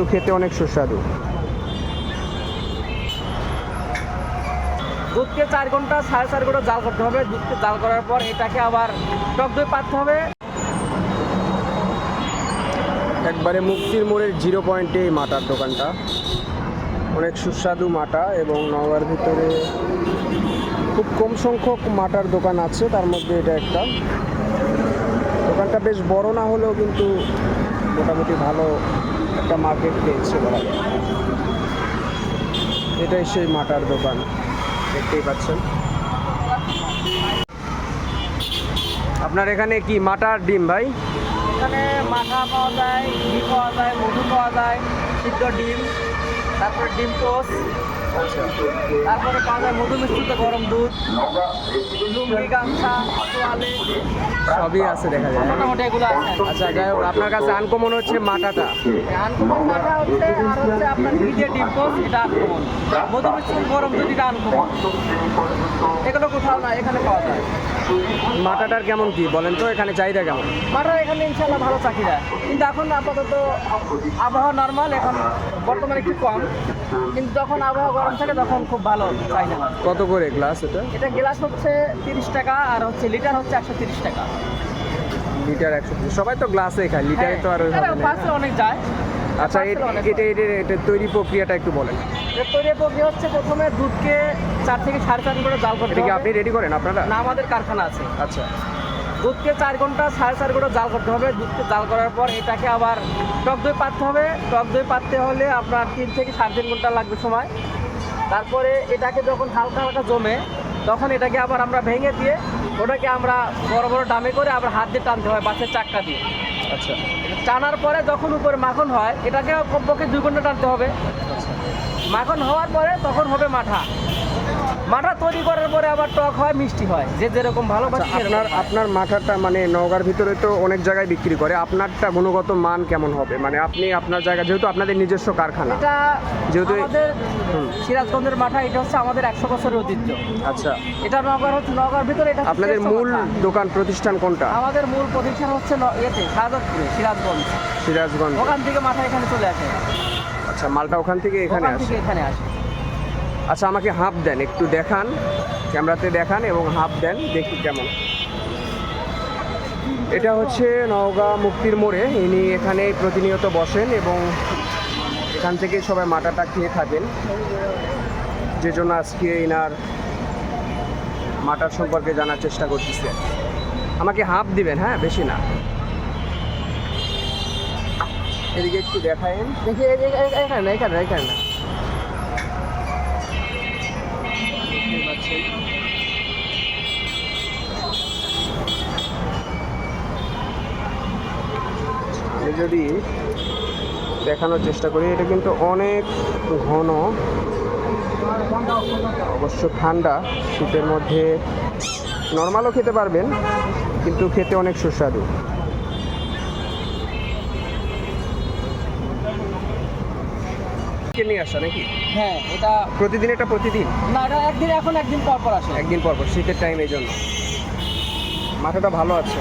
কিন্তু খেতে অনেক সুস্বাদু। দুধকে চার ঘণ্টা সাড়ে চার ঘণ্টা জাল করতে হবে। দুধকে জাল করার পর এটাকে আবার টক দই পাততে হবে। একবারে মুক্তির মোড়ের জিরো পয়েন্টে এই মাটার দোকানটা। অনেক সুস্বাদু মাটা এবং নওয়ার ভিতরে খুব কম সংখ্যক মাটার দোকান আছে তার মধ্যে এটা একটা। দোকানটা বেশ বড় না হলেও কিন্তু মোটামুটি ভালো একটা মার্কেট পেয়েছে বলা এটাই সেই মাটার দোকান, দেখতেই পাচ্ছেন। আপনার এখানে কি মাটার ডিম ভাই? এখানে মাথা পাওয়া যায় ঘি পাওয়া যায়, মধু পাওয়া যায়, সিদ্ধ ডিম, তারপর ডিম টোস্ট তারপরে পাওয়া যায় মধু মিশ্রিত গরম দুধ লুঙ্গি গামছা তোয়ালে সবই আছে দেখা যায়। মোটামুটি এগুলো আছে। আচ্ছা যাই হোক আপনার কাছে আনকমন হচ্ছে মাটাটা। আনকমন মাথা হচ্ছে আর হচ্ছে আপনার ঘি দিয়ে এটা আনকমন। মধু মিশ্রিত গরম দুধ এটা আনকমন। এগুলো কোথাও না এখানে পাওয়া যায়। মাটাটার কেমন কি বলেন তো এখানে চাহিদা কেমন? মাটা এখানে ইনশাল্লাহ ভালো চাহিদা। কিন্তু এখন আপাতত আবহাওয়া নর্মাল এখন বর্তমানে একটু কম। কিন্তু যখন আবহাওয়া গরম থাকে তখন খুব ভালো চাহিদা কত করে গ্লাস এটা? এটা গ্লাস হচ্ছে তিরিশ টাকা আর হচ্ছে লিটার হচ্ছে একশো তিরিশ টাকা। লিটার একশো সবাই তো গ্লাসে খায় লিটারে তো আর ওইভাবে অনেক যায়। আচ্ছা এটা এটা এটা তৈরি প্রক্রিয়াটা একটু বলেন। তৈরি প্রক্রিয়া হচ্ছে প্রথমে দুধকে চার থেকে সাড়ে চার ঘণ্টা জাল করতে হবে। আপনি রেডি করেন আপনারা? না আমাদের কারখানা আছে। আচ্ছা। দুধকে চার ঘণ্টা সাড়ে চার ঘণ্টা জাল করতে হবে। দুধকে জাল করার পর এটাকে আবার টক দই পাততে হবে। টক দই পাততে হলে আপনার তিন থেকে সাড়ে তিন ঘণ্টা লাগবে সময়। তারপরে এটাকে যখন হালকা হালকা জমে তখন এটাকে আবার আমরা ভেঙে দিয়ে ওটাকে আমরা বড় বড় ডামে করে আবার হাত দিয়ে টানতে হয় বাসের চাক্কা দিয়ে। আচ্ছা। টানার পরে যখন উপরে মাখন হয় এটাকে কমপক্ষে দুই ঘণ্টা টানতে হবে। মাখন হওয়ার পরে তখন হবে মাঠা। মাঠা তৈরি করার পরে আবার টক হয় মিষ্টি হয়। যে যেরকম ভালোবাসে আচ্ছা, আপনার আপনার মাঠাটা মানে নওগাঁর ভিতরে তো অনেক জায়গায় বিক্রি করে। আপনারটা গুণগত মান কেমন হবে? মানে আপনি আপনার জায়গা যেহেতু আপনাদের নিজস্ব কারখানা। এটা যেহেতু আমাদের সিরাজগঞ্জের মাঠা এটা হচ্ছে আমাদের একশো বছরের ঐতিহ্য। আচ্ছা। এটা নগর হচ্ছে নগর ভিতরে এটা আপনাদের মূল দোকান প্রতিষ্ঠান কোনটা? আমাদের মূল প্রতিষ্ঠান হচ্ছে ইয়েতে শাহজাদপুরে সিরাজগঞ্জ। সিরাজগঞ্জ। ওখান থেকে মাঠা এখানে চলে আসে। আচ্ছা মালটা ওখান থেকে এখানে আসে। এখানে আসে। আচ্ছা আমাকে হাফ দেন একটু দেখান ক্যামেরাতে দেখান এবং হাফ দেন দেখি কেমন। এটা হচ্ছে নওগাঁ মুক্তির মোড়ে ইনি এখানে প্রতিনিয়ত বসেন এবং এখান থেকে সবাই মাটাটা খেয়ে থাকেন। যে জন্য আজকে এনার মাটার সম্পর্কে জানার চেষ্টা করতেছে। আমাকে হাফ দিবেন হ্যাঁ বেশি না। এদিকে একটু দেখায়েন। দেখি এখানে না, এখানে না, এখানে। আমি যদি দেখানোর চেষ্টা করি এটা কিন্তু অনেক ঘন অবশ্য ঠান্ডা শীতের মধ্যে নর্মালও খেতে পারবেন কিন্তু খেতে অনেক সুস্বাদু। নিয়ে আসা নাকি? হ্যাঁ এটা প্রতিদিন এটা প্রতিদিন? না এটা একদিন এখন একদিন পর পর আসে একদিন পর পর শীতের টাইম এই জন্য। মাথাটা ভালো আছে।